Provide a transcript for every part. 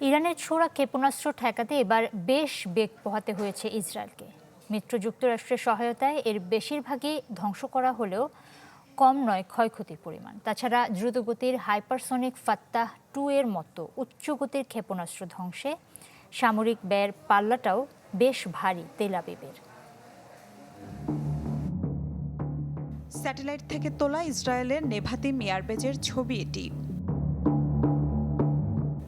ইরানের ছোড়া ক্ষেপণাস্ত্র ঠেকাতে এবার বেশ বেগ পোহাতে হয়েছে ইসরায়েলকে। মিত্র যুক্তরাষ্ট্রের সহায়তায় এর বেশিরভাগই ধ্বংস করা হলেও কম নয় ক্ষয়ক্ষতির পরিমাণ। তাছাড়া দ্রুতগতির হাইপারসনিক ফাত্তাহ টু এর মতো উচ্চগতির ক্ষেপণাস্ত্র ধ্বংসে সামরিক ব্যয়ের পাল্লাটাও বেশ ভারী তেলাবিবের স্যাটেলাইট থেকে তোলা ইসরায়েলের নেভাতিম এয়ারবেজের ছবি এটি।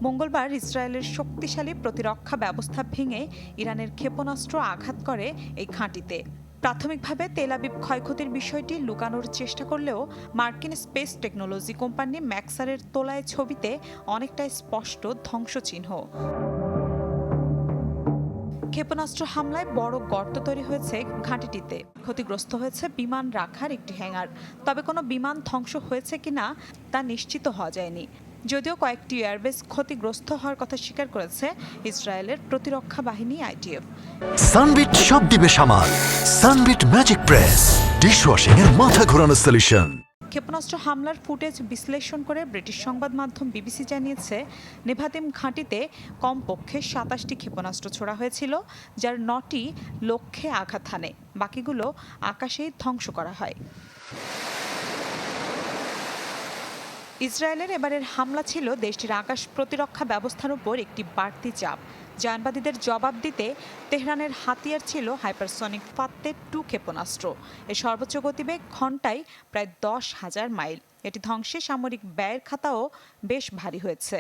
মঙ্গলবার ইসরায়েলের শক্তিশালী প্রতিরক্ষা ব্যবস্থা ভেঙে ইরানের ক্ষেপণাস্ত্র আঘাত করে এই ঘাঁটিতে। প্রাথমিকভাবে তেলাবিব ক্ষয়ক্ষতির বিষয়টি লুকানোর চেষ্টা করলেও মার্কিন স্পেস টেকনোলজি কোম্পানি ম্যাক্সারের তোলায় ছবিতে অনেকটাই স্পষ্ট ধ্বংসচিহ্ন। ক্ষেপণাস্ত্র হামলায় বড় গর্ত তৈরি হয়েছে ঘাঁটিটিতে। ক্ষতিগ্রস্ত হয়েছে বিমান রাখার একটি হ্যাঙ্গার। তবে কোনো বিমান ধ্বংস হয়েছে কিনা তা নিশ্চিত হওয়া যায়নি। যদিও কয়েকটি এয়ারবেস ক্ষতিগ্রস্ত হওয়ার কথা স্বীকার করেছে ইসরায়েলের প্রতিরক্ষা বাহিনী আইটিএফ। সানবিট সব দিবে সামাল। Sunbit magic press. ডিশওয়াশিং এর মাথা ঘোরানো সলিউশন। ক্ষেপণাস্ত্র হামলার ফুটেজ বিশ্লেষণ করে ব্রিটিশ সংবাদ মাধ্যম বিবিসি জানিয়েছে নেভাতিম ঘাঁটিতে কমপক্ষে সাতাশটি ক্ষেপণাস্ত্র ছোড়া হয়েছিল যার নটি লক্ষ্যে আঘাত হানে। বাকিগুলো আকাশেই ধ্বংস করা হয়। ইসরায়েলের এবারের হামলা ছিল দেশটির আকাশ প্রতিরক্ষা ব্যবস্থার উপর একটি বাড়তি চাপ। জানবাদীদের জবাব দিতে তেহরানের হাতিয়ার ছিল হাইপারসনিক ফাত্তে টু ক্ষেপণাস্ত্র এর সর্বোচ্চ গতিবেগ ঘন্টায় প্রায় দশ হাজার মাইল। এটি ধ্বংসে সামরিক ব্যয়ের খাতাও বেশ ভারী হয়েছে।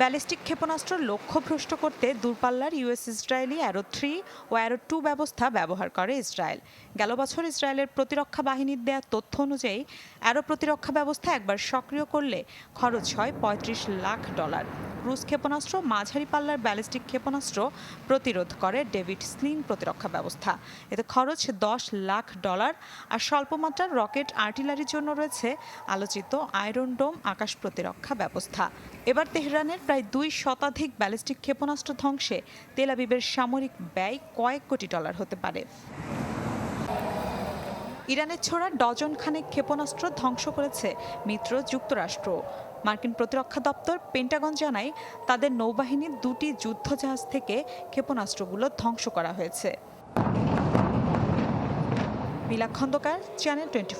ব্যালিস্টিক ক্ষেপণাস্ত্র লক্ষ্যভ্রষ্ট করতে দূরপাল্লার ইউএস ইসরায়েলি অ্যারো থ্রি ও অ্যারো টু ব্যবস্থা ব্যবহার করে ইসরায়েল। গেল বছর ইসরায়েলের প্রতিরক্ষা বাহিনীর দেয়া তথ্য অনুযায়ী অ্যারো প্রতিরক্ষা ব্যবস্থা একবার সক্রিয় করলে খরচ হয় পঁয়ত্রিশ লাখ ডলার। রুশ ক্ষেপণাস্ত্র, মাঝারি পাল্লার ব্যালিস্টিক ক্ষেপণাস্ত্র প্রতিরোধ করে ডেভিড স্লিং প্রতিরক্ষা ব্যবস্থা। এতে খরচ দশ লাখ ডলার আর স্বল্পমাত্রার রকেট আর্টিলারির জন্য রয়েছে আলোচিত আয়রন ডোম আকাশ প্রতিরক্ষা ব্যবস্থা। এবার তেহরানের প্রায় দুই শতাধিক ব্যালিস্টিক ক্ষেপণাস্ত্র ধ্বংসে তেলাবিবের সামরিক ব্যয় কয়েক কোটি ডলার হতে পারে। ইরানের ছোড়া ডজন খানেক ক্ষেপণাস্ত্র ধ্বংস করেছে মিত্র যুক্তরাষ্ট্র। মার্কিন প্রতিরক্ষা দপ্তর পেন্টাগন জানায়, তাদের নৌবাহিনীর দুটি যুদ্ধজাহাজ থেকে ক্ষেপণাস্ত্রগুলো ধ্বংস করা হয়েছে। মিলা খন্দকার, চ্যানেল টোয়েন্টি